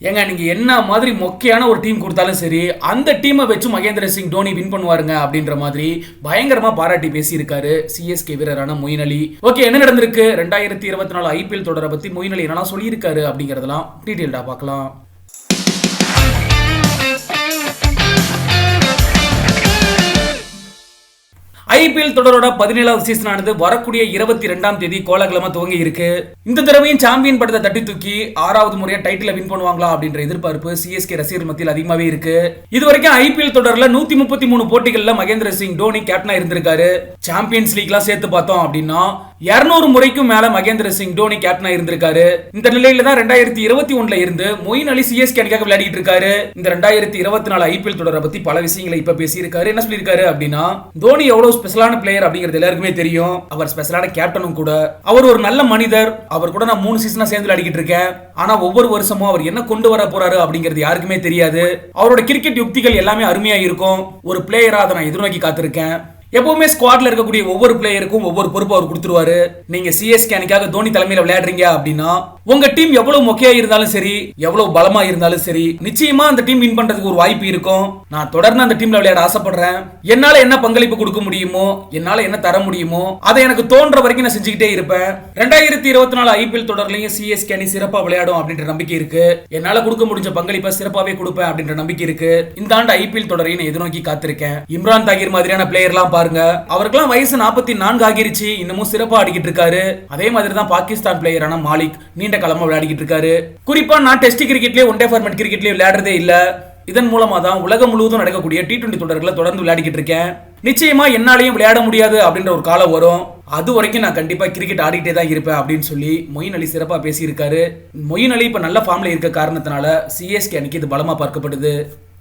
ஏங்க நீங்கள் என்ன மாதிரி மொக்கையான ஒரு டீம் கொடுத்தாலும் சரி அந்த டீமை வச்சு மகேந்திர சிங் டோனி வின் பண்ணுவாருங்க அப்படின்ற மாதிரி பயங்கரமாக பாராட்டி பேசியிருக்காரு சிஎஸ்கே வீரரான மொயின் அலி. ஓகே என்ன நடந்திருக்கு? ரெண்டாயிரத்தி இருபத்தி நாலு ஐபிஎல் தொடரை பற்றி மொயின் அலி என்னெல்லாம் சொல்லியிருக்காரு அப்படிங்கிறதெல்லாம் டீட்டெயில்டாக பார்க்கலாம். ஐபிஎல் தொடரோட பதினேழாவது சீசனானது வரக்கூடிய இருபத்தி ரெண்டாம் தேதி கோலகலமா துவங்கி இருக்கு இந்த தடவையும் சாம்பியன் படத்தை தட்டி தூக்கி ஆறாவது முறையா டைட்டில வின் பண்ணுவாங்களா அப்படின்ற எதிர்பார்ப்பு சிஎஸ்கே ரசிகர் மத்தியில் அதிகமாவே இருக்கு. இது வரைக்கும் ஐபிஎல் தொடர்ல நூத்தி முப்பத்தி மூணு போட்டிகள்ல மகேந்திர சிங் தோனி கேப்டனா இருந்திருக்காரு. சாம்பியன்ஸ் லீக்லாம் சேர்த்து பார்த்தோம் அப்படின்னா இருநூறு முறைக்கும் மேல மகேந்திர சிங் தோனி கேப்டனா இருந்திருக்காரு இந்த நிலையில தான் ரெண்டாயிரத்தி இருபத்தி ஒண்ணுல இருந்து மொயின் அலி சிஎஸ்கே அணிக்காக விளையாடிட்டு இருக்காரு. இந்த ரெண்டாயிரத்தி இருபத்தி நாலு ஐபிஎல் தொடரை பத்தி பல விஷயங்களை இப்ப பேசியிருக்காரு. என்ன சொல்லியிருக்காரு அப்படின்னா தோனி எவ்வளவு ஸ்பெஷலான பிளேயர் அப்படிங்கிறது எல்லாருக்குமே தெரியும். அவர் ஸ்பெஷலான கேப்டனும் கூட. அவர் ஒரு நல்ல மனிதர். அவர் கூட நான் மூணு சீசனா சேர்ந்து விளையாடிக்கிட்டு இருக்கேன். ஆனா ஒவ்வொரு வருஷமும் அவர் என்ன கொண்டு வர போறாரு அப்படிங்கிறது யாருக்குமே தெரியாது. அவரோட கிரிக்கெட் யுக்திகள் எல்லாமே அருமையா இருக்கும். ஒரு பிளேயரா அதை நான் எதிர்நோக்கி காத்திருக்கேன். எப்பவுமே ஸ்குவாட்ல இருக்கக்கூடிய ஒவ்வொரு பிளேயருக்கும் ஒவ்வொரு பொறுப்பு அவர் கொடுத்துருவாரு. நீங்க சிஎஸ்கே அணிக்காக தோனி தலைமையில விளையாடுறீங்க அப்படின்னா உங்க டீம் எவ்வளவு மொக்கையா இருந்தாலும் சரி எவ்வளவு பலமா இருந்தாலும் சரி நிச்சயமா அந்த டீம் வின் பண்றதுக்கு ஒரு வாய்ப்பு இருக்கும். நான் தொடர்ந்து அந்த டீம்ல விளையாட ஆசைப்படுறேன். என்னால என்ன பங்களிப்பு கொடுக்க முடியுமோ என்னால என்ன தர முடியுமோ அதை எனக்கு தோன்ற வரைக்கும் நான் செஞ்சுக்கிட்டே இருப்பேன். ரெண்டாயிரத்தி இருபத்தி நாலு ஐபிஎல் தொடர்லயும் சிஎஸ்கே அணி சிறப்பா விளையாடும் அப்படின்ற நம்பிக்கை இருக்கு. என்னால கொடுக்க முடிஞ்ச பங்களிப்பை சிறப்பாவே கொடுப்பேன் அப்படின்ற நம்பிக்கை இருக்கு. இந்த ஆண்டு ஐபிஎல் தொடரையும் நான் எதிர்நோக்கி காத்திருக்கேன். இம்ரான் தாகிர் மாதிரியான பிளேயர்லாம் பாருங்க. அவருக்கெல்லாம் வயசு நாற்பத்தி நான்கு ஆகிருச்சு. இன்னமும் சிறப்பா ஆடிக்கிட்டு இருக்காரு. அதே மாதிரி தான் பாகிஸ்தான் பிளேயரான மாலிக் நீண்ட காலமா விளையாடிக்கிட்டு இருக்காரு. குறிப்பா நான் டெஸ்ட் கிரிக்கெட்லயே ஒன் டே ஃபார்மெட் கிரிக்கெட்லயே விளையாடுறதே இல்ல. இதன் மூலமா தான் உலகம் முழுவதும் நடக்கக்கூடிய டி டுவெண்டி தொடர்களை தொடர்ந்து விளையாடிக்கிட்டு இருக்கேன். நிச்சயமா என்னாலையும் விளையாட முடியாது அப்படின்ற ஒரு காலம் வரும். அது வரைக்கும் நான் கண்டிப்பா கிரிக்கெட் ஆடிட்டே தான் இருப்பேன் அப்படின்னு சொல்லி மொயின் அலி சிறப்பா பேசியிருக்காரு. மொயின் அலி இப்ப நல்ல ஃபார்ம்ல இருக்க காரணத்தினால சிஎஸ்கே அணிக்கு இது பலமா பார்க்கப்படுது.